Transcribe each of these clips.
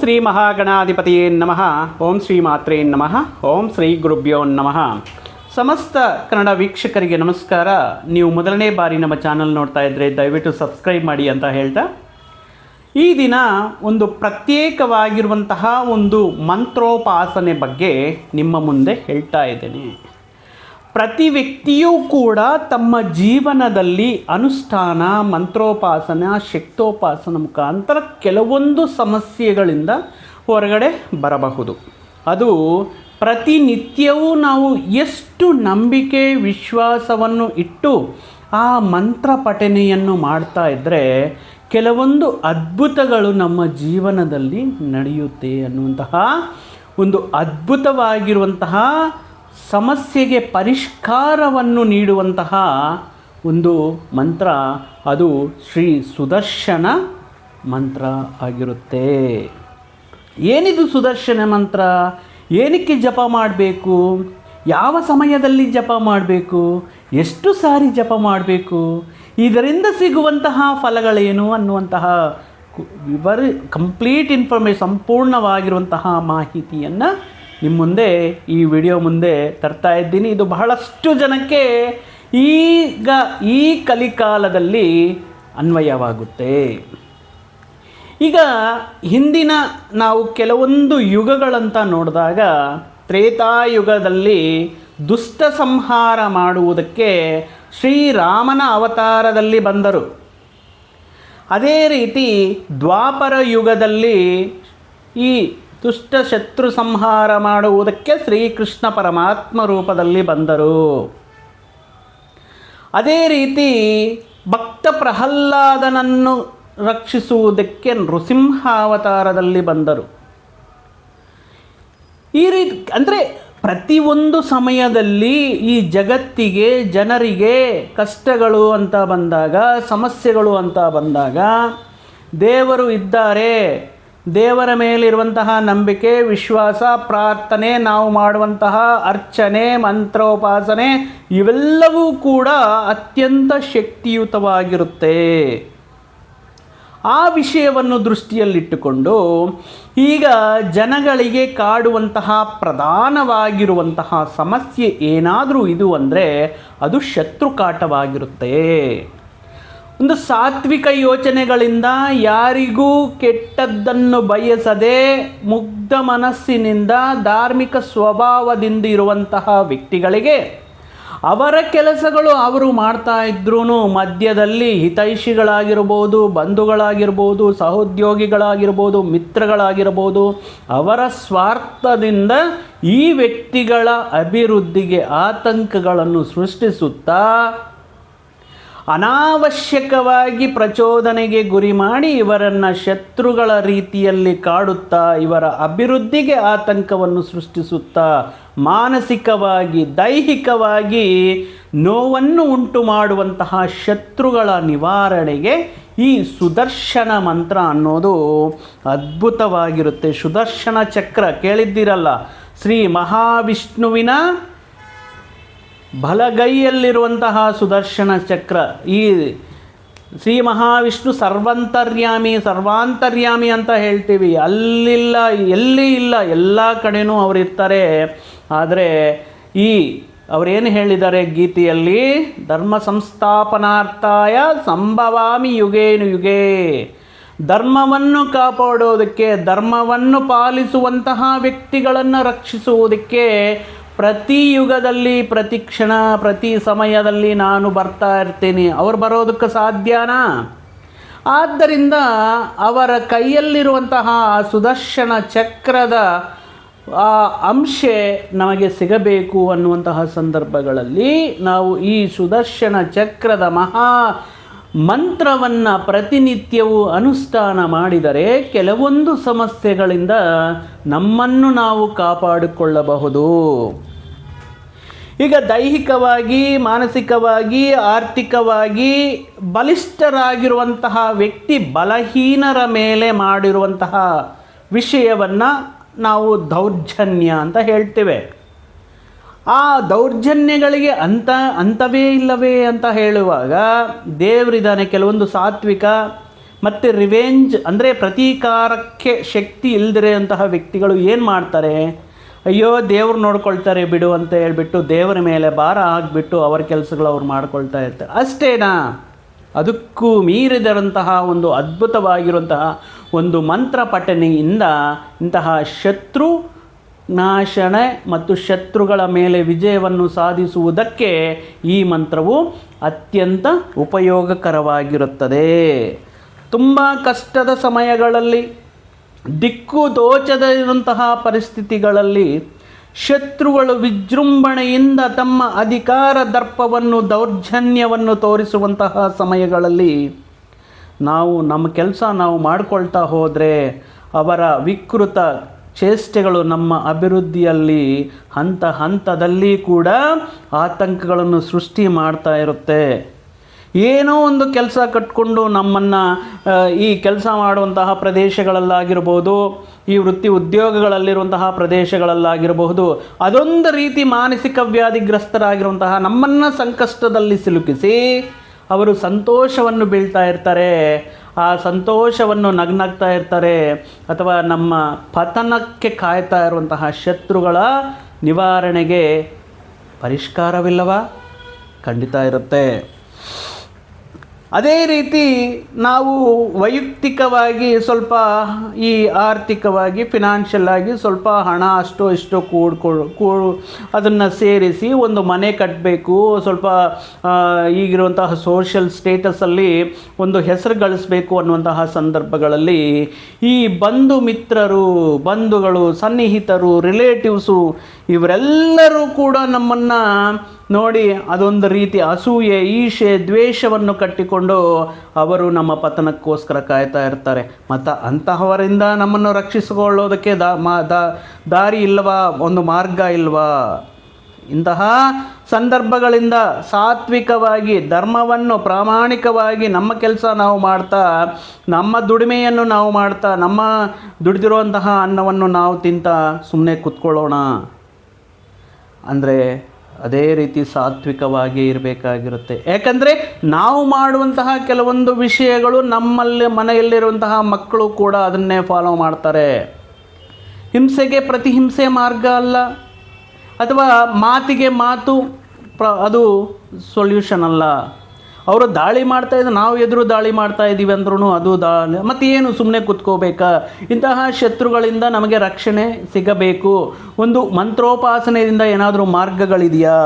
ಶ್ರೀ ಮಹಾಗಣಾಧಿಪತಿಯೇ ನಮಃ ಓಂ ಶ್ರೀ ಮಾತ್ರೇ ನಮಃ ಓಂ ಶ್ರೀ ಗುರುಭ್ಯೋ ನಮಃ ಸಮಸ್ತ ಕನ್ನಡ ವೀಕ್ಷಕರಿಗೆ ನಮಸ್ಕಾರ ನೀವು ಮೊದಲನೇ ಬಾರಿ ನಮ್ಮ ಚಾನಲ್ ನೋಡ್ತಾ ಇದ್ದರೆ ದಯವಿಟ್ಟು ಸಬ್ಸ್ಕ್ರೈಬ್ ಮಾಡಿ ಅಂತ ಹೇಳ್ತಾ. ಈ ದಿನ ಒಂದು ಪ್ರತ್ಯೇಕವಾಗಿರುವಂತಹ ಒಂದು ಮಂತ್ರೋಪಾಸನೆ ಬಗ್ಗೆ ನಿಮ್ಮ ಮುಂದೆ ಹೇಳ್ತಾ ಇದ್ದೇನೆ. ಪ್ರತಿ ವ್ಯಕ್ತಿಯೂ ಕೂಡ ತಮ್ಮ ಜೀವನದಲ್ಲಿ ಅನುಷ್ಠಾನ, ಮಂತ್ರೋಪಾಸನ, ಶಕ್ತೋಪಾಸನ ಮುಖಾಂತರ ಕೆಲವೊಂದು ಸಮಸ್ಯೆಗಳಿಂದ ಹೊರಗಡೆ ಬರಬಹುದು. ಅದು ಪ್ರತಿನಿತ್ಯವೂ ನಾವು ಎಷ್ಟು ನಂಬಿಕೆ, ವಿಶ್ವಾಸವನ್ನು ಇಟ್ಟು ಆ ಮಂತ್ರ ಪಠನೆಯನ್ನು ಮಾಡ್ತಾ ಇದ್ದರೆ ಕೆಲವೊಂದು ಅದ್ಭುತಗಳು ನಮ್ಮ ಜೀವನದಲ್ಲಿ ನಡೆಯುತ್ತೆ ಅನ್ನುವಂತಹ ಒಂದು ಅದ್ಭುತವಾಗಿರುವಂತಹ ಸಮಸ್ಯೆಗೆ ಪರಿಷ್ಕಾರವನ್ನು ನೀಡುವಂತಹ ಒಂದು ಮಂತ್ರ. ಅದು ಶ್ರೀ ಸುದರ್ಶನ ಮಂತ್ರ ಆಗಿರುತ್ತೆ. ಏನಿದು ಸುದರ್ಶನ ಮಂತ್ರ? ಏನಕ್ಕೆ ಜಪ ಮಾಡಬೇಕು? ಯಾವ ಸಮಯದಲ್ಲಿ ಜಪ ಮಾಡಬೇಕು? ಎಷ್ಟು ಸಾರಿ ಜಪ ಮಾಡಬೇಕು? ಇದರಿಂದ ಸಿಗುವಂತಹ ಫಲಗಳೇನು ಅನ್ನುವಂತಹ ವಿವರ ಕಂಪ್ಲೀಟ್ ಇನ್ಫಾರ್ಮೇಷನ್ ಸಂಪೂರ್ಣವಾಗಿರುವಂತಹ ಮಾಹಿತಿಯನ್ನು ನಿಮ್ಮ ಮುಂದೆ, ಈ ವಿಡಿಯೋ ಮುಂದೆ ತರ್ತಾ ಇದ್ದೀನಿ. ಇದು ಬಹಳಷ್ಟು ಜನಕ್ಕೆ ಈಗ ಈ ಕಲಿಕಾಲದಲ್ಲಿ ಅನ್ವಯವಾಗುತ್ತೆ. ಈಗ ಹಿಂದಿನ ನಾವು ಕೆಲವೊಂದು ಯುಗಗಳಂತ ನೋಡಿದಾಗ, ತ್ರೇತಾಯುಗದಲ್ಲಿ ದುಷ್ಟ ಸಂಹಾರ ಮಾಡುವುದಕ್ಕೆ ಶ್ರೀರಾಮನ ಅವತಾರದಲ್ಲಿ ಬಂದರು. ಅದೇ ರೀತಿ ದ್ವಾಪರ ಯುಗದಲ್ಲಿ ಈ ದುಷ್ಟ ಶತ್ರು ಸಂಹಾರ ಮಾಡುವುದಕ್ಕೆ ಶ್ರೀಕೃಷ್ಣ ಪರಮಾತ್ಮ ರೂಪದಲ್ಲಿ ಬಂದರು. ಅದೇ ರೀತಿ ಭಕ್ತ ಪ್ರಹ್ಲಾದನನ್ನು ರಕ್ಷಿಸುವುದಕ್ಕೆ ನೃಸಿಂಹಾವತಾರದಲ್ಲಿ ಬಂದರು. ಈ ರೀತಿ ಅಂದರೆ ಪ್ರತಿಯೊಂದು ಸಮಯದಲ್ಲಿ ಈ ಜಗತ್ತಿಗೆ, ಜನರಿಗೆ ಕಷ್ಟಗಳು ಅಂತ ಬಂದಾಗ, ಸಮಸ್ಯೆಗಳು ಅಂತ ಬಂದಾಗ ದೇವರು ಇದ್ದಾರೆ. ದೇವರ ಮೇಲಿರುವಂತಹ ನಂಬಿಕೆ, ವಿಶ್ವಾಸ, ಪ್ರಾರ್ಥನೆ, ನಾವು ಮಾಡುವಂತಹ ಅರ್ಚನೆ, ಮಂತ್ರೋಪಾಸನೆ, ಇವೆಲ್ಲವೂ ಕೂಡ ಅತ್ಯಂತ ಶಕ್ತಿಯುತವಾಗಿರುತ್ತೆ. ಆ ವಿಷಯವನ್ನು ದೃಷ್ಟಿಯಲ್ಲಿಟ್ಟುಕೊಂಡು ಈಗ ಜನಗಳಿಗೆ ಕಾಡುವಂತಹ ಪ್ರಧಾನವಾಗಿರುವಂತಹ ಸಮಸ್ಯೆ ಏನಾದರೂ ಇದು ಅಂದರೆ ಅದು ಶತ್ರುಕಾಟವಾಗಿರುತ್ತೆ. ಒಂದು ಸಾತ್ವಿಕ ಯೋಚನೆಗಳಿಂದ ಯಾರಿಗೂ ಕೆಟ್ಟದ್ದನ್ನು ಬಯಸದೆ ಮುಗ್ಧ ಮನಸ್ಸಿನಿಂದ ಧಾರ್ಮಿಕ ಸ್ವಭಾವದಿಂದ ಇರುವಂತಹ ವ್ಯಕ್ತಿಗಳಿಗೆ ಅವರ ಕೆಲಸಗಳು ಅವರು ಮಾಡ್ತಾ ಇದ್ರೂ ಮಧ್ಯದಲ್ಲಿ ಹಿತೈಷಿಗಳಾಗಿರ್ಬೋದು, ಬಂಧುಗಳಾಗಿರ್ಬೋದು, ಸಹೋದ್ಯೋಗಿಗಳಾಗಿರ್ಬೋದು, ಮಿತ್ರಗಳಾಗಿರ್ಬೋದು, ಅವರ ಸ್ವಾರ್ಥದಿಂದ ಈ ವ್ಯಕ್ತಿಗಳ ಅಭಿವೃದ್ಧಿಗೆ ಆತಂಕಗಳನ್ನು ಸೃಷ್ಟಿಸುತ್ತಾ ಅನಾವಶ್ಯಕವಾಗಿ ಪ್ರಚೋದನೆಗೆ ಗುರಿ ಮಾಡಿ ಇವರನ್ನು ಶತ್ರುಗಳ ರೀತಿಯಲ್ಲಿ ಕಾಡುತ್ತಾ, ಇವರ ಅಭಿವೃದ್ಧಿಗೆ ಆತಂಕವನ್ನು ಸೃಷ್ಟಿಸುತ್ತಾ, ಮಾನಸಿಕವಾಗಿ, ದೈಹಿಕವಾಗಿ ನೋವನ್ನು ಉಂಟು ಮಾಡುವಂತಹ ಶತ್ರುಗಳ ನಿವಾರಣೆಗೆ ಈ ಸುದರ್ಶನ ಮಂತ್ರ ಅನ್ನೋದು ಅದ್ಭುತವಾಗಿರುತ್ತೆ. ಸುದರ್ಶನ ಚಕ್ರ ಕೇಳಿದ್ದೀರಲ್ಲ, ಶ್ರೀ ಮಹಾವಿಷ್ಣುವಿನ ಬಲಗೈಯಲ್ಲಿರುವಂತಹ ಸುದರ್ಶನ ಚಕ್ರ. ಈ ಶ್ರೀ ಮಹಾವಿಷ್ಣು ಸರ್ವಂತರ್ಯಾಮಿ, ಸರ್ವಾಂತರ್ಯಾಮಿ ಅಂತ ಹೇಳ್ತೀವಿ. ಅಲ್ಲಿಲ್ಲ, ಎಲ್ಲಿ ಇಲ್ಲ, ಎಲ್ಲ ಕಡೆನೂ ಅವರಿರ್ತಾರೆ ಆದರೆ ಈ ಅವರೇನು ಹೇಳಿದ್ದಾರೆ ಗೀತೆಯಲ್ಲಿ? ಧರ್ಮ ಸಂಸ್ಥಾಪನಾರ್ಥಾಯ ಸಂಭವಾಮಿ ಯುಗೇನು ಯುಗೇ. ಧರ್ಮವನ್ನು ಕಾಪಾಡೋದಕ್ಕೆ, ಧರ್ಮವನ್ನು ಪಾಲಿಸುವಂತಹ ವ್ಯಕ್ತಿಗಳನ್ನು ರಕ್ಷಿಸುವುದಕ್ಕೆ ಪ್ರತಿ ಯುಗದಲ್ಲಿ, ಪ್ರತಿ ಕ್ಷಣ, ಪ್ರತಿ ಸಮಯದಲ್ಲಿ ನಾನು ಬರ್ತಾ ಇರ್ತೀನಿ. ಅವ್ರು ಬರೋದಕ್ಕೆ ಸಾಧ್ಯನಾ? ಆದ್ದರಿಂದ ಅವರ ಕೈಯಲ್ಲಿರುವಂತಹ ಸುದರ್ಶನ ಚಕ್ರದ, ಆ ಅಂಶೆ ನಮಗೆ ಸಿಗಬೇಕು ಅನ್ನುವಂತಹ ಸಂದರ್ಭಗಳಲ್ಲಿ ನಾವು ಈ ಸುದರ್ಶನ ಚಕ್ರದ ಮಹಾ ಮಂತ್ರವನ್ನು ಪ್ರತಿನಿತ್ಯವೂ ಅನುಷ್ಠಾನ ಮಾಡಿದರೆ ಕೆಲವೊಂದು ಸಮಸ್ಯೆಗಳಿಂದ ನಮ್ಮನ್ನು ನಾವು ಕಾಪಾಡಿಕೊಳ್ಳಬಹುದು. ಈಗ ದೈಹಿಕವಾಗಿ, ಮಾನಸಿಕವಾಗಿ, ಆರ್ಥಿಕವಾಗಿ ಬಲಿಷ್ಠರಾಗಿರುವಂತಹ ವ್ಯಕ್ತಿ ಬಲಹೀನರ ಮೇಲೆ ಮಾಡಿರುವಂತಹ ವಿಷಯವನ್ನು ನಾವು ದೌರ್ಜನ್ಯ ಅಂತ ಹೇಳ್ತೇವೆ. ಆ ದೌರ್ಜನ್ಯಗಳಿಗೆ ಅಂತ, ಅಂತವೇ ಇಲ್ಲವೇ ಅಂತ ಹೇಳುವಾಗ ದೇವರಿದ್ದಾನೆ ಕೆಲವೊಂದು ಸಾತ್ವಿಕ ಮತ್ತು ರಿವೆಂಜ್ ಅಂದರೆ ಪ್ರತೀಕಾರಕ್ಕೆ ಶಕ್ತಿ ಇಲ್ಲದಿರೋಂತಹ ವ್ಯಕ್ತಿಗಳು ಏನು ಮಾಡ್ತಾರೆ? ಅಯ್ಯೋ, ದೇವ್ರು ನೋಡ್ಕೊಳ್ತಾರೆ ಬಿಡು ಅಂತ ಹೇಳ್ಬಿಟ್ಟು ದೇವರ ಮೇಲೆ ಭಾರ ಆಗಿಬಿಟ್ಟು ಅವರ ಕೆಲಸಗಳು ಅವ್ರು ಮಾಡ್ಕೊಳ್ತಾ ಇರ್ತಾರೆ. ಅಷ್ಟೇನಾ? ಅದಕ್ಕೂ ಮೀರಿದರಂತಹ ಒಂದು ಅದ್ಭುತವಾಗಿರುವಂತಹ ಒಂದು ಮಂತ್ರ ಪಠನೆಯಿಂದ ಇಂತಹ ಶತ್ರು ನಾಶನೆ ಮತ್ತು ಶತ್ರುಗಳ ಮೇಲೆ ವಿಜಯವನ್ನು ಸಾಧಿಸುವುದಕ್ಕೆ ಈ ಮಂತ್ರವು ಅತ್ಯಂತ ಉಪಯೋಗಕರವಾಗಿರುತ್ತದೆ. ತುಂಬ ಕಷ್ಟದ ಸಮಯಗಳಲ್ಲಿ ದಿಕ್ಕು ತೋಚದ ಇರುವಂತಹ ಪರಿಸ್ಥಿತಿಗಳಲ್ಲಿ ಶತ್ರುಗಳು ವಿಜೃಂಭಣೆಯಿಂದ ತಮ್ಮ ಅಧಿಕಾರ ದರ್ಪವನ್ನು, ದೌರ್ಜನ್ಯವನ್ನು ತೋರಿಸುವಂತಹ ಸಮಯಗಳಲ್ಲಿ ನಾವು ನಮ್ಮ ಕೆಲಸ ನಾವು ಮಾಡಿಕೊಳ್ತಾ ಹೋದರೆ ಅವರ ವಿಕೃತ ಚೇಷ್ಟೆಗಳು ನಮ್ಮ ಅಭಿವೃದ್ಧಿಯಲ್ಲಿ ಹಂತ ಹಂತದಲ್ಲಿ ಕೂಡ ಆತಂಕಗಳನ್ನು ಸೃಷ್ಟಿ ಮಾಡ್ತಾ ಇರುತ್ತೆ. ಏನೋ ಒಂದು ಕೆಲಸ ಕಟ್ಕೊಂಡು ನಮ್ಮನ್ನು ಈ ಕೆಲಸ ಮಾಡುವಂತಹ ಪ್ರದೇಶಗಳಲ್ಲಾಗಿರ್ಬೋದು, ಈ ವೃತ್ತಿ ಉದ್ಯೋಗಗಳಲ್ಲಿರುವಂತಹ ಪ್ರದೇಶಗಳಲ್ಲಾಗಿರಬಹುದು, ಅದೊಂದು ರೀತಿ ಮಾನಸಿಕ ವ್ಯಾಧಿಗ್ರಸ್ತರಾಗಿರುವಂತಹ ನಮ್ಮನ್ನು ಸಂಕಷ್ಟದಲ್ಲಿ ಸಿಲುಕಿಸಿ ಅವರು ಸಂತೋಷವನ್ನು ಬೀಳ್ತಾ ಇರ್ತಾರೆ. ಆ ಸಂತೋಷವನ್ನು ನಗ್ನಗ್ತಾ ಇರ್ತಾರೆ. ಅಥವಾ ನಮ್ಮ ಪತನಕ್ಕೆ ಕಾಯ್ತಾ ಇರುವಂತಹ ಶತ್ರುಗಳ ನಿವಾರಣೆಗೆ ಪರಿಷ್ಕಾರವಿಲ್ಲವಾ? ಖಂಡಿತ ಇರುತ್ತೆ. ಅದೇ ರೀತಿ ನಾವು ವೈಯಕ್ತಿಕವಾಗಿ ಸ್ವಲ್ಪ ಈ ಆರ್ಥಿಕವಾಗಿ ಫಿನಾನ್ಷಿಯಲ್ ಆಗಿ ಸ್ವಲ್ಪ ಹಣ ಅಷ್ಟೋ ಇಷ್ಟೋ ಕೂಡ್ಕೊ, ಕೂ, ಅದನ್ನು ಸೇರಿಸಿ ಒಂದು ಮನೆ ಕಟ್ಟಬೇಕು ಸ್ವಲ್ಪ ಈಗಿರುವಂತಹ ಸೋಷಿಯಲ್ ಸ್ಟೇಟಸಲ್ಲಿ ಒಂದು ಹೆಸರು ಗಳಿಸಬೇಕು ಅನ್ನುವಂತಹ ಸಂದರ್ಭಗಳಲ್ಲಿ ಈ ಬಂಧು ಮಿತ್ರರು, ಬಂಧುಗಳು, ಸನ್ನಿಹಿತರು ರಿಲೇಟಿವ್ಸು ಇವರೆಲ್ಲರೂ ಕೂಡ ನಮ್ಮನ್ನು ನೋಡಿ ಅದೊಂದು ರೀತಿ ಅಸೂಯೆ, ಈಶೆ, ದ್ವೇಷವನ್ನು ಕಟ್ಟಿಕೊಂಡು ಅವರು ನಮ್ಮ ಪತನಕ್ಕೋಸ್ಕರ ಕಾಯ್ತಾ ಇರ್ತಾರೆ. ಮತ್ತು ಅಂತಹವರಿಂದ ನಮ್ಮನ್ನು ರಕ್ಷಿಸಿಕೊಳ್ಳೋದಕ್ಕೆ ದಾ, ಮಾ ದಾರಿ ಇಲ್ಲವಾ? ಒಂದು ಮಾರ್ಗ ಇಲ್ವಾ? ಇಂತಹ ಸಂದರ್ಭಗಳಿಂದ ಸಾತ್ವಿಕವಾಗಿ, ಧರ್ಮವನ್ನು ಪ್ರಾಮಾಣಿಕವಾಗಿ ನಮ್ಮ ಕೆಲಸ ನಾವು ಮಾಡ್ತಾ, ನಮ್ಮ ದುಡಿಮೆಯನ್ನು ನಾವು ಮಾಡ್ತಾ, ನಮ್ಮ ದುಡಿದಿರುವಂತಹ ಅನ್ನವನ್ನು ನಾವು ತಿಂತ ಸುಮ್ಮನೆ ಕೂತ್ಕೊಳ್ಳೋಣ. ಅಂದರೆ ಅದೇ ರೀತಿ ಸಾತ್ವಿಕವಾಗಿ ಇರಬೇಕಾಗಿರುತ್ತೆ. ಯಾಕಂದರೆ ನಾವು ಮಾಡುವಂತಹ ಕೆಲವೊಂದು ವಿಷಯಗಳು ನಮ್ಮಲ್ಲಿ ಮನೆಯಲ್ಲಿರುವಂತಹ ಮಕ್ಕಳು ಕೂಡ ಅದನ್ನೇ ಫಾಲೋ ಮಾಡ್ತಾರೆ. ಹಿಂಸೆಗೆ ಪ್ರತಿಹಿಂಸೆ ಮಾರ್ಗ ಅಲ್ಲ. ಅಥವಾ ಮಾತಿಗೆ ಮಾತು ಪ್ರ ಅದು ಸೊಲ್ಯೂಷನ್ ಅಲ್ಲ. ಅವರು ದಾಳಿ ಮಾಡ್ತಾ ಇದ್ದಾರೆ ನಾವು ಎದುರು ದಾಳಿ ಮಾಡ್ತಾ ಇದ್ದೀವಿ ಅಂದ್ರೂ ಅದು ದಾಳಿ ಮತ್ತು ಏನು ಸುಮ್ಮನೆ ಕುತ್ಕೋಬೇಕಾ? ಇಂತಹ ಶತ್ರುಗಳಿಂದ ನಮಗೆ ರಕ್ಷಣೆ ಸಿಗಬೇಕು. ಒಂದು ಮಂತ್ರೋಪಾಸನೆಯಿಂದ ಏನಾದರೂ ಮಾರ್ಗಗಳಿದೆಯಾ?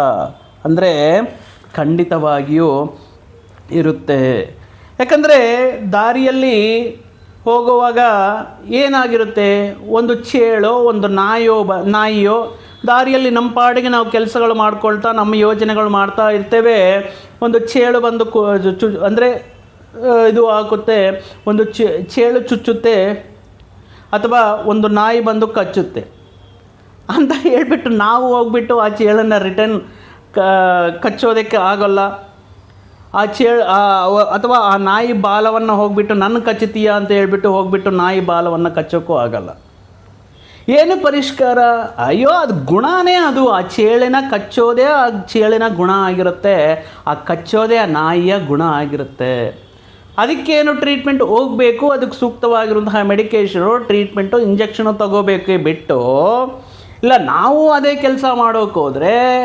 ಅಂದರೆ ಖಂಡಿತವಾಗಿಯೂ ಇರುತ್ತೆ. ಯಾಕಂದರೆ ದಾರಿಯಲ್ಲಿ ಹೋಗುವಾಗ ಏನಾಗಿರುತ್ತೆ? ಒಂದು ಚೇಳೋ, ಒಂದು ನಾಯೋ ಬ, ನಾಯಿಯೋ ದಾರಿಯಲ್ಲಿ ನಮ್ಮ ಪಾಡಿಗೆ ನಾವು ಕೆಲಸಗಳು ಮಾಡ್ಕೊಳ್ತಾ, ನಮ್ಮ ಯೋಜನೆಗಳು ಮಾಡ್ತಾ ಇರ್ತೇವೆ. ಒಂದು ಚೇಳು ಬಂದು ಕು ಚು ಅಂದರೆ ಇದು ಹಾಕುತ್ತೆ. ಒಂದು ಚೇಳು ಚುಚ್ಚುತ್ತೆ ಅಥವಾ ಒಂದು ನಾಯಿ ಬಂದು ಕಚ್ಚುತ್ತೆ. ಅಂತ ಹೇಳಿಬಿಟ್ಟು ನಾವು ಹೋಗ್ಬಿಟ್ಟು ಆ ಚೇಳನ್ನು ರಿಟರ್ನ್ ಕಚ್ಚೋದಕ್ಕೆ ಆಗೋಲ್ಲ. ಆ ಚೇಳು ಅಥವಾ ಆ ನಾಯಿ ಬಾಲವನ್ನು ಹೋಗ್ಬಿಟ್ಟು, ನನ್ನ ಕಚ್ಚುತ್ತೀಯಾ? ಅಂತ ಹೇಳಿಬಿಟ್ಟು ಹೋಗ್ಬಿಟ್ಟು ನಾಯಿ ಬಾಲವನ್ನು ಕಚ್ಚೋಕ್ಕೂ ಆಗಲ್ಲ. ಏನು ಪರಿಷ್ಕಾರ? ಅಯ್ಯೋ, ಅದು ಗುಣನೇ ಅದು. ಆ ಚೇಳಿನ ಕಚ್ಚೋದೇ ಆ ಚೇಳಿನ ಗುಣ ಆಗಿರುತ್ತೆ. ಆ ಕಚ್ಚೋದೇ ಆ ನಾಯಿಯ ಗುಣ ಆಗಿರುತ್ತೆ. ಅದಕ್ಕೇನು ಟ್ರೀಟ್ಮೆಂಟ್ ಹೋಗಬೇಕು, ಅದಕ್ಕೆ ಸೂಕ್ತವಾಗಿರುವಂತಹ ಮೆಡಿಕೇಷನು ಟ್ರೀಟ್ಮೆಂಟು ಇಂಜೆಕ್ಷನು ತಗೋಬೇಕೇ ಬಿಟ್ಟು, ಇಲ್ಲ, ನಾವು ಅದೇ ಕೆಲಸ ಮಾಡೋಕೆ ಹೋದರೆ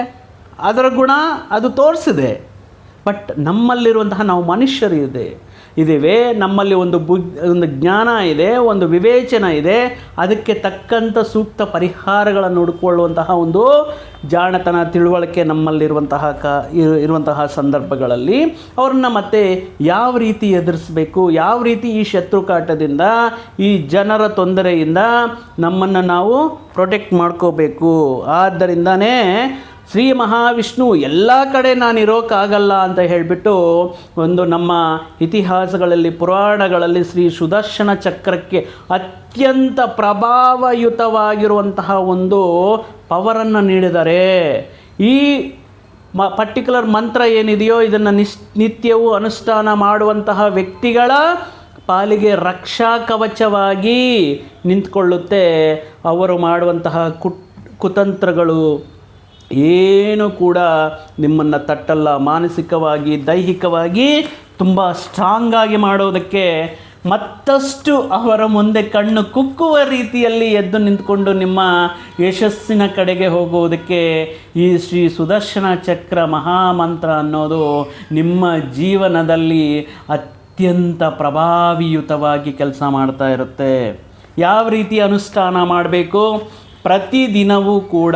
ಅದರ ಗುಣ ಅದು ತೋರಿಸಿದೆ. ಬಟ್ ನಮ್ಮಲ್ಲಿರುವಂತಹ ನಾವು ಮನುಷ್ಯರು ಇದೆ ಇದ್ದೇವೆ ನಮ್ಮಲ್ಲಿ ಒಂದು ಬುದ್ ಒಂದು ಜ್ಞಾನ ಇದೆ, ಒಂದು ವಿವೇಚನ ಇದೆ. ಅದಕ್ಕೆ ತಕ್ಕಂಥ ಸೂಕ್ತ ಪರಿಹಾರಗಳನ್ನು ಹುಡುಕೊಳ್ಳುವಂತಹ ಒಂದು ಜಾಣತನ ತಿಳುವಳಿಕೆ ನಮ್ಮಲ್ಲಿರುವಂತಹ ಕ ಇರುವಂತಹ ಸಂದರ್ಭಗಳಲ್ಲಿ ಅವ್ರನ್ನ ಮತ್ತೆ ಯಾವ ರೀತಿ ಎದುರಿಸಬೇಕು, ಯಾವ ರೀತಿ ಈ ಶತ್ರುಕಾಟದಿಂದ ಈ ಜನರ ತೊಂದರೆಯಿಂದ ನಮ್ಮನ್ನು ನಾವು ಪ್ರೊಟೆಕ್ಟ್ ಮಾಡ್ಕೋಬೇಕು. ಆದ್ದರಿಂದನೇ ಶ್ರೀ ಮಹಾವಿಷ್ಣು ಎಲ್ಲ ಕಡೆ ನಾನು ಇರೋಕ್ಕಾಗಲ್ಲ ಅಂತ ಹೇಳಿಬಿಟ್ಟು ಒಂದು ನಮ್ಮ ಇತಿಹಾಸಗಳಲ್ಲಿ, ಪುರಾಣಗಳಲ್ಲಿ ಶ್ರೀ ಸುದರ್ಶನ ಚಕ್ರಕ್ಕೆ ಅತ್ಯಂತ ಪ್ರಭಾವಯುತವಾಗಿರುವಂತಹ ಒಂದು ಪವರನ್ನು ನೀಡಿದರೆ, ಈ ಮ ಪರ್ಟಿಕ್ಯುಲರ್ ಮಂತ್ರ ಏನಿದೆಯೋ ಇದನ್ನು ನಿಶ್, ನಿತ್ಯವೂ ಅನುಷ್ಠಾನ ಮಾಡುವಂತಹ ವ್ಯಕ್ತಿಗಳ ಪಾಲಿಗೆ ರಕ್ಷಾ ಕವಚವಾಗಿ ನಿಂತ್ಕೊಳ್ಳುತ್ತೆ. ಅವರು ಮಾಡುವಂತಹ ಕುಟ್, ಕುತಂತ್ರಗಳು ಏನು ಕೂಡ ನಿಮ್ಮನ್ನು ತಟ್ಟಲ್ಲ. ಮಾನಸಿಕವಾಗಿ, ದೈಹಿಕವಾಗಿ ತುಂಬ ಸ್ಟ್ರಾಂಗಾಗಿ ಮಾಡೋದಕ್ಕೆ ಮತ್ತಷ್ಟು ಅವರ ಮುಂದೆ ಕಣ್ಣು ಕುಕ್ಕುವ ರೀತಿಯಲ್ಲಿ ಎದ್ದು ನಿಂತ್ಕೊಂಡು ನಿಮ್ಮ ಯಶಸ್ಸಿನ ಕಡೆಗೆ ಹೋಗುವುದಕ್ಕೆ ಈ ಶ್ರೀ ಸುದರ್ಶನ ಚಕ್ರ ಮಹಾಮಂತ್ರ ಅನ್ನೋದು ನಿಮ್ಮ ಜೀವನದಲ್ಲಿ ಅತ್ಯಂತ ಪ್ರಭಾವಿಯುತವಾಗಿ ಕೆಲಸ ಮಾಡ್ತಾ ಇರುತ್ತೆ. ಯಾವ ರೀತಿ ಅನುಷ್ಠಾನ ಮಾಡಬೇಕು? ಪ್ರತಿದಿನವೂ ಕೂಡ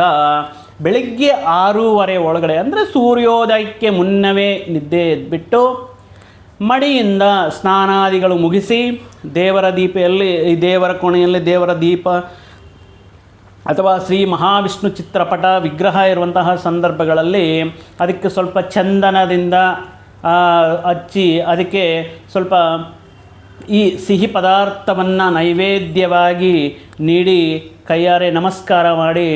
ಬೆಳಗ್ಗೆ ಆರೂವರೆ ಒಳಗಡೆ, ಅಂದರೆ ಸೂರ್ಯೋದಯಕ್ಕೆ ಮುನ್ನವೇ ನಿದ್ದೆ ಎದ್ಬಿಟ್ಟು ಮಡಿಯಿಂದ ಸ್ನಾನಾದಿಗಳು ಮುಗಿಸಿ, ದೇವರ ದೀಪೆಯಲ್ಲಿ ದೇವರ ಕೋಣೆಯಲ್ಲಿ ದೇವರ ದೀಪ ಅಥವಾ ಶ್ರೀ ಮಹಾವಿಷ್ಣು ಚಿತ್ರಪಟ ವಿಗ್ರಹ ಇರುವಂತಹ ಸಂದರ್ಭಗಳಲ್ಲಿ ಅದಕ್ಕೆ ಸ್ವಲ್ಪ ಚಂದನದಿಂದ ಹಚ್ಚಿ ಅದಕ್ಕೆ ಸ್ವಲ್ಪ ಈ ಸಿಹಿ ಪದಾರ್ಥವನ್ನು ನೈವೇದ್ಯವಾಗಿ ನೀಡಿ ಕೈಯಾರೆ ನಮಸ್ಕಾರ ಮಾಡಿ,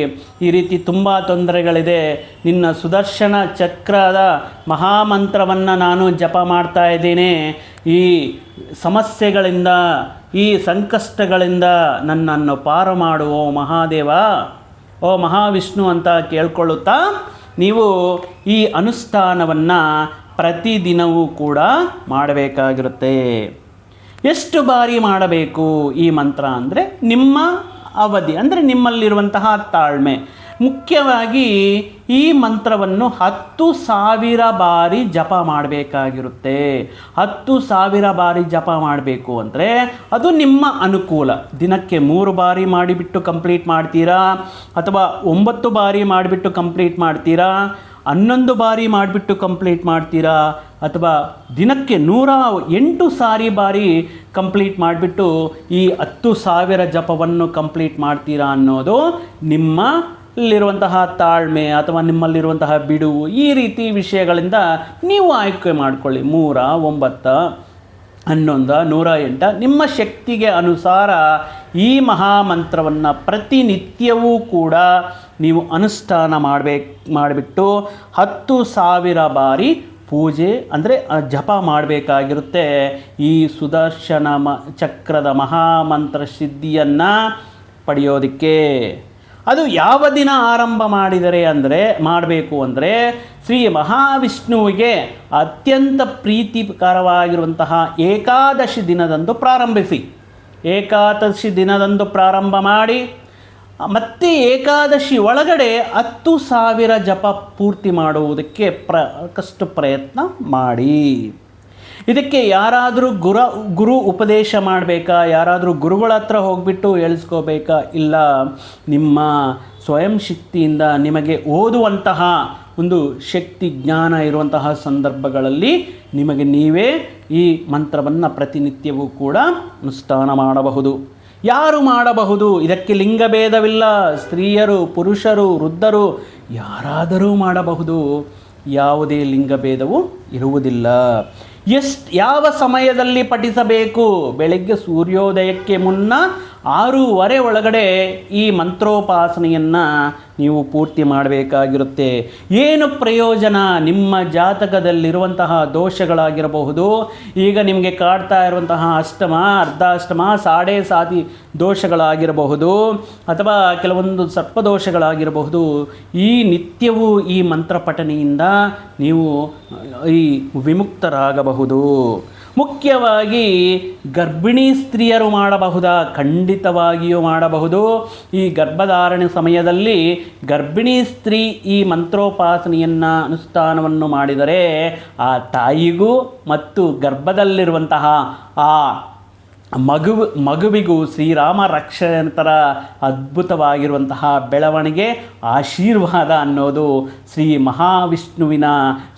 ಈ ರೀತಿ ತುಂಬ ತೊಂದರೆಗಳಿದೆ. ನಿನ್ನ ಸುದರ್ಶನ ಚಕ್ರದ ಮಹಾಮಂತ್ರವನ್ನು ನಾನು ಜಪ ಮಾಡ್ತಾ ಇದ್ದೀನಿ. ಈ ಸಮಸ್ಯೆಗಳಿಂದ, ಈ ಸಂಕಷ್ಟಗಳಿಂದ ನನ್ನನ್ನು ಪಾರು ಮಾಡು, ಓ ಮಹಾದೇವ. ಓ ಮಹಾವಿಷ್ಣು ಅಂತ ಕೇಳ್ಕೊಳ್ಳುತ್ತಾ, ನೀವು ಈ ಅನುಷ್ಠಾನವನ್ನು ಪ್ರತಿದಿನವೂ ಕೂಡ ಮಾಡಬೇಕಾಗಿರುತ್ತೆ. ಎಷ್ಟು ಬಾರಿ ಮಾಡಬೇಕು ಈ ಮಂತ್ರ ಅಂದರೆ ನಿಮ್ಮ ಅವಧಿ, ಅಂದರೆ ನಿಮ್ಮಲ್ಲಿರುವಂತಹ ತಾಳ್ಮೆ. ಮುಖ್ಯವಾಗಿ ಈ ಮಂತ್ರವನ್ನು ಹತ್ತು ಸಾವಿರ ಬಾರಿ ಜಪ ಮಾಡಬೇಕಾಗಿರುತ್ತೆ. ಹತ್ತು ಸಾವಿರ ಬಾರಿ ಜಪ ಮಾಡಬೇಕು ಅಂದರೆ ಅದು ನಿಮ್ಮ ಅನುಕೂಲ. ದಿನಕ್ಕೆ ಮೂರು ಬಾರಿ ಮಾಡಿಬಿಟ್ಟು ಕಂಪ್ಲೀಟ್ ಮಾಡ್ತೀರಾ? ಅಥವಾ ಒಂಬತ್ತು ಬಾರಿ ಮಾಡಿಬಿಟ್ಟು ಕಂಪ್ಲೀಟ್ ಮಾಡ್ತೀರಾ? ಹನ್ನೊಂದು ಬಾರಿ ಮಾಡಿಬಿಟ್ಟು ಕಂಪ್ಲೀಟ್ ಮಾಡ್ತೀರಾ? ಅಥವಾ ದಿನಕ್ಕೆ ನೂರ ಎಂಟು ಸಾರಿ ಬಾರಿ ಕಂಪ್ಲೀಟ್ ಮಾಡಿಬಿಟ್ಟು ಈ ಹತ್ತು ಸಾವಿರ ಜಪವನ್ನು ಕಂಪ್ಲೀಟ್ ಮಾಡ್ತೀರಾ ಅನ್ನೋದು ನಿಮ್ಮಲ್ಲಿರುವಂತಹ ತಾಳ್ಮೆ ಅಥವಾ ನಿಮ್ಮಲ್ಲಿರುವಂತಹ ಬಿಡುವು ಈ ರೀತಿ ವಿಷಯಗಳಿಂದ ನೀವು ಆಯ್ಕೆ ಮಾಡಿಕೊಳ್ಳಿ. ಮೂರ, ಒಂಬತ್ತ. ಹನ್ನೊಂದ, ನೂರ ಎಂಟ, ನಿಮ್ಮ ಶಕ್ತಿಗೆ ಅನುಸಾರ ಈ ಮಹಾಮಂತ್ರವನ್ನು ಪ್ರತಿನಿತ್ಯವೂ ಕೂಡ ನೀವು ಅನುಷ್ಠಾನ ಮಾಡಬೇಕು, ಮಾಡಿಬಿಟ್ಟು ಹತ್ತು ಸಾವಿರ ಬಾರಿ ಪೂಜೆ ಅಂದರೆ ಜಪ ಮಾಡಬೇಕಾಗಿರುತ್ತೆ. ಈ ಸುದರ್ಶನ ಮ, ಚಕ್ರದ ಮಹಾಮಂತ್ರ ಸಿದ್ಧಿಯನ್ನು ಪಡೆಯೋದಕ್ಕೆ. ಅದು ಯಾವ ದಿನ ಆರಂಭ ಮಾಡಿದರೆ ಅಂದರೆ, ಮಾಡಬೇಕು ಅಂದರೆ ಶ್ರೀ ಮಹಾವಿಷ್ಣುವಿಗೆ ಅತ್ಯಂತ ಪ್ರೀತಿಕರವಾಗಿರುವಂತಹ ಏಕಾದಶಿ ದಿನದಂದು ಪ್ರಾರಂಭಿಸಿ. ಏಕಾದಶಿ ದಿನದಂದು ಪ್ರಾರಂಭ ಮಾಡಿ, ಮತ್ತೆ ಏಕಾದಶಿ ಒಳಗಡೆ ಹತ್ತು ಸಾವಿರ ಜಪ ಪೂರ್ತಿ ಮಾಡುವುದಕ್ಕೆ ಪ್ರ ಪ್ರಯತ್ನ ಮಾಡಿ. ಇದಕ್ಕೆ ಯಾರಾದರೂ ಗುರ, ಗುರು ಉಪದೇಶ ಮಾಡಬೇಕಾ? ಯಾರಾದರೂ ಗುರುಗಳ ಹತ್ರ ಹೋಗ್ಬಿಟ್ಟು ಹೇಳಿಸ್ಕೋಬೇಕಾ? ಇಲ್ಲ, ನಿಮ್ಮ ಸ್ವಯಂ ಶಕ್ತಿಯಿಂದ ನಿಮಗೆ ಓದುವಂತಹ ಒಂದು ಶಕ್ತಿ ಜ್ಞಾನ ಇರುವಂತಹ ಸಂದರ್ಭಗಳಲ್ಲಿ ನಿಮಗೆ ನೀವೇ ಈ ಮಂತ್ರವನ್ನು ಪ್ರತಿನಿತ್ಯವೂ ಕೂಡ ಅನುಷ್ಠಾನ ಮಾಡಬಹುದು. ಯಾರು ಮಾಡಬಹುದು? ಇದಕ್ಕೆ ಲಿಂಗಭೇದವಿಲ್ಲ ಸ್ತ್ರೀಯರು, ಪುರುಷರು, ವೃದ್ಧರು ಯಾರಾದರೂ ಮಾಡಬಹುದು. ಯಾವುದೇ ಲಿಂಗಭೇದವು ಇರುವುದಿಲ್ಲ. ಎಷ್ಟು ಯಾವ ಸಮಯದಲ್ಲಿ ಪಠಿಸಬೇಕು? ಬೆಳಗ್ಗೆ ಸೂರ್ಯೋದಯಕ್ಕೆ ಮುನ್ನ ಆರೂವರೆ ಒಳಗಡೆ ಈ ಮಂತ್ರೋಪಾಸನೆಯನ್ನು ನೀವು ಪೂರ್ತಿ ಮಾಡಬೇಕಾಗಿರುತ್ತೆ. ಏನು ಪ್ರಯೋಜನ ನಿಮ್ಮ ಜಾತಕದಲ್ಲಿರುವಂತಹ ದೋಷಗಳಾಗಿರಬಹುದು? ಈಗ ನಿಮಗೆ ಕಾಡ್ತಾ ಇರುವಂತಹ ಅಷ್ಟಮ, ಅರ್ಧಾಷ್ಟಮ, ಸಾಡೆ ಸಾಧಿ ದೋಷಗಳಾಗಿರಬಹುದು ಅಥವಾ ಕೆಲವೊಂದು ಸರ್ಪದೋಷಗಳಾಗಿರಬಹುದು ಈ ನಿತ್ಯವೂ ಈ ಮಂತ್ರ ಪಠನೆಯಿಂದ ನೀವು ಈ ವಿಮುಕ್ತರಾಗಬಹುದು. ಮುಖ್ಯವಾಗಿ ಗರ್ಭಿಣಿ ಸ್ತ್ರೀಯರು ಮಾಡಬಹುದಾ? ಖಂಡಿತವಾಗಿಯೂ ಮಾಡಬಹುದು. ಈ ಗರ್ಭಧಾರಣೆ ಸಮಯದಲ್ಲಿ ಗರ್ಭಿಣಿ ಸ್ತ್ರೀ ಈ ಮಂತ್ರೋಪಾಸನೆಯನ್ನು ಅನುಷ್ಠಾನವನ್ನು ಮಾಡಿದರೆ ಆ ತಾಯಿಗೂ ಮತ್ತು ಗರ್ಭದಲ್ಲಿರುವಂತಹ ಆ ಮಗು, ಮಗುವಿಗೂ ಶ್ರೀರಾಮ ರಕ್ಷಣತರ ಅದ್ಭುತವಾಗಿರುವಂತಹ ಬೆಳವಣಿಗೆ, ಆಶೀರ್ವಾದ ಅನ್ನೋದು ಶ್ರೀ ಮಹಾವಿಷ್ಣುವಿನ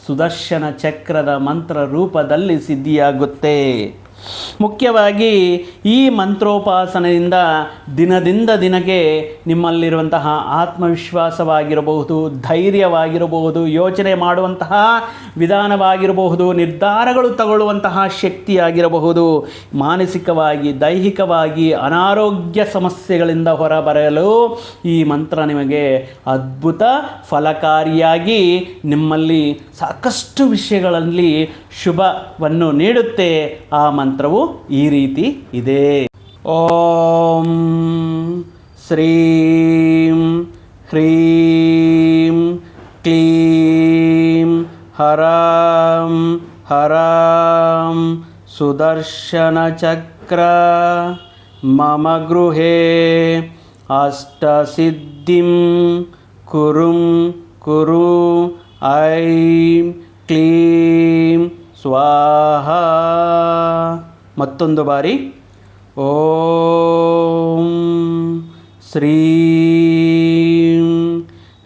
ಸುದರ್ಶನ ಚಕ್ರದ ಮಂತ್ರ ರೂಪದಲ್ಲಿ ಸಿದ್ಧಿಯಾಗುತ್ತೆ. ಮುಖ್ಯವಾಗಿ ಈ ಮಂತ್ರೋಪಾಸನೆಯಿಂದ ದಿನದಿಂದ ದಿನಕ್ಕೆ ನಿಮ್ಮಲ್ಲಿರುವಂತಹ ಆತ್ಮವಿಶ್ವಾಸವಾಗಿರಬಹುದು, ಧೈರ್ಯವಾಗಿರಬಹುದು, ಯೋಚನೆ ಮಾಡುವಂತಹ ವಿಧಾನವಾಗಿರಬಹುದು, ನಿರ್ಧಾರಗಳು ತಗೊಳ್ಳುವಂತಹ ಶಕ್ತಿಯಾಗಿರಬಹುದು. ಮಾನಸಿಕವಾಗಿ, ದೈಹಿಕವಾಗಿ ಅನಾರೋಗ್ಯ ಸಮಸ್ಯೆಗಳಿಂದ ಹೊರಬರಲು ಈ ಮಂತ್ರ ನಿಮಗೆ ಅದ್ಭುತ ಫಲಕಾರಿಯಾಗಿ ನಿಮ್ಮಲ್ಲಿ ಸಾಕಷ್ಟು ವಿಷಯಗಳಲ್ಲಿ ಶುಭವನ್ನು ನೀಡುತ್ತೆ ಆ ಮಂತ್ರವು ಈ ರೀತಿ ಇದೆ. ಓಂ ಶ್ರೀಂ ಹ್ರೀಂ ಕ್ಲೀಂ ಹರಂ ಹರಂ ಸುದರ್ಶನ ಚಕ್ರ ಮಮ ಗೃಹೇ ಅಷ್ಟಸಿದ್ಧಿಂ ಕುರುಂ ಕುರು ಐಂ ಕ್ಲೀಂ ಸ್ವಾಹ ಮತ್ತೊಂದು ಬಾರಿ ಓಂ ಶ್ರೀಂ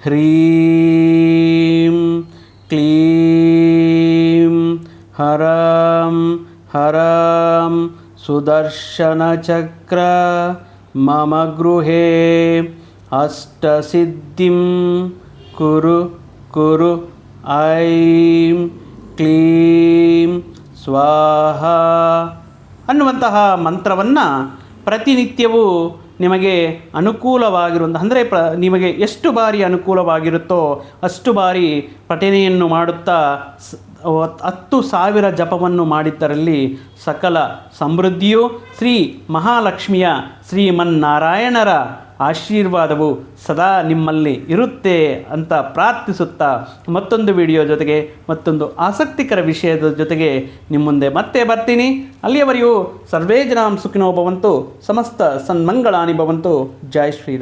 ಹ್ರೀಂ ಕ್ಲೀಂ ಹರಂ ಹರಂ ಸುದರ್ಶನಚಕ್ರ ಮಮ ಗೃಹೇ ಅಷ್ಟಸಿದ್ಧಿಂ ಕುರು ಕುರು ಐಂ ಕ್ಲೀಂ ಸ್ವಾಹ ಅನ್ನುವಂತಹ ಮಂತ್ರವನ್ನು ಪ್ರತಿನಿತ್ಯವೂ ನಿಮಗೆ ಅನುಕೂಲವಾಗಿರುವಂಥ ಅಂದರೆ ಪ್ರ ನಿಮಗೆ ಎಷ್ಟು ಬಾರಿ ಅನುಕೂಲವಾಗಿರುತ್ತೋ ಅಷ್ಟು ಬಾರಿ ಪಠನೆಯನ್ನು ಮಾಡುತ್ತಾ ಹತ್ತು ಸಾವಿರ ಜಪವನ್ನು ಮಾಡಿದ್ದರಲ್ಲಿ ಸಕಲ ಸಮೃದ್ಧಿಯು ಶ್ರೀ ಮಹಾಲಕ್ಷ್ಮಿಯ ಶ್ರೀಮನ್ನಾರಾಯಣರ ಆಶೀರ್ವಾದವು ಸದಾ ನಿಮ್ಮಲ್ಲಿ ಇರುತ್ತೆ ಅಂತ ಪ್ರಾರ್ಥಿಸುತ್ತಾ ಮತ್ತೊಂದು ವಿಡಿಯೋ ಜೊತೆಗೆ, ಮತ್ತೊಂದು ಆಸಕ್ತಿಕರ ವಿಷಯದ ಜೊತೆಗೆ ನಿಮ್ಮ ಮುಂದೆ ಮತ್ತೆ ಬರ್ತೀನಿ. ಅಲ್ಲಿಯವರೆಗೂ ಸರ್ವೇ ಜನಾಂ ಸುಖಿನೋ ಭವಂತು, ಸಮಸ್ತ ಸನ್ಮಂಗಳಾನಿ ಭವಂತು. ಜೈ ಶ್ರೀರಾಮ್